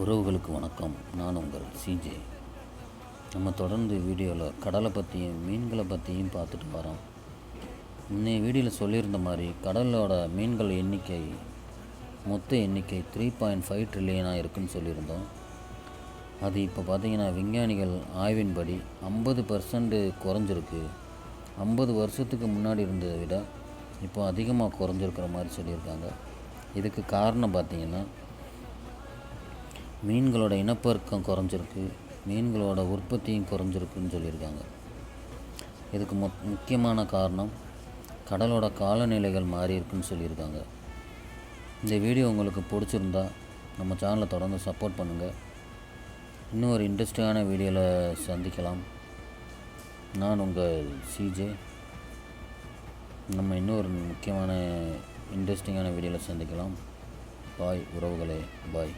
உறவுகளுக்கு வணக்கம். நான் உங்கள் சிஜே நம்ம தொடர்ந்து வீடியோவில் கடலை பற்றியும் மீன்களை பற்றியும் பார்த்துட்டு வரோம். முன்னைய வீடியோவில் சொல்லியிருந்த மாதிரி கடலோட மீன்கள் எண்ணிக்கை மொத்த எண்ணிக்கை த்ரீ பாயிண்ட் ஃபைவ் ட்ரில்லியனாக இருக்குன்னு சொல்லியிருந்தோம். அது இப்போ பார்த்திங்கன்னா விஞ்ஞானிகள் ஆய்வின்படி ஐம்பது பர்சன்ட் குறைஞ்சிருக்கு. ஐம்பது வருஷத்துக்கு முன்னாடி இருந்ததை விட இப்போ அதிகமாக குறைஞ்சிருக்கிற மாதிரி சொல்லியிருக்காங்க. இதுக்கு காரணம் பார்த்தீங்கன்னா மீன்களோட இனப்பெருக்கம் குறைஞ்சிருக்கு. மீன்களோட உற்பத்தியும் குறைஞ்சிருக்குன்னு சொல்லியிருக்காங்க. இதுக்கு மு முக்கியமான காரணம் கடலோட காலநிலைகள் மாறி இருக்குன்னு சொல்லியிருக்காங்க. இந்த வீடியோ உங்களுக்கு பிடிச்சிருந்தா நம்ம சேனலை தொடர்ந்து சப்போர்ட் பண்ணுங்கள் இன்னும் ஒரு இன்ட்ரெஸ்டிங்கான வீடியோவில் சந்திக்கலாம். நான் உங்கள் சிஜே நம்ம இன்னொரு முக்கியமான இன்ட்ரெஸ்டிங்கான வீடியோவில் சந்திக்கலாம். பாய் உறவுகளே பாய்.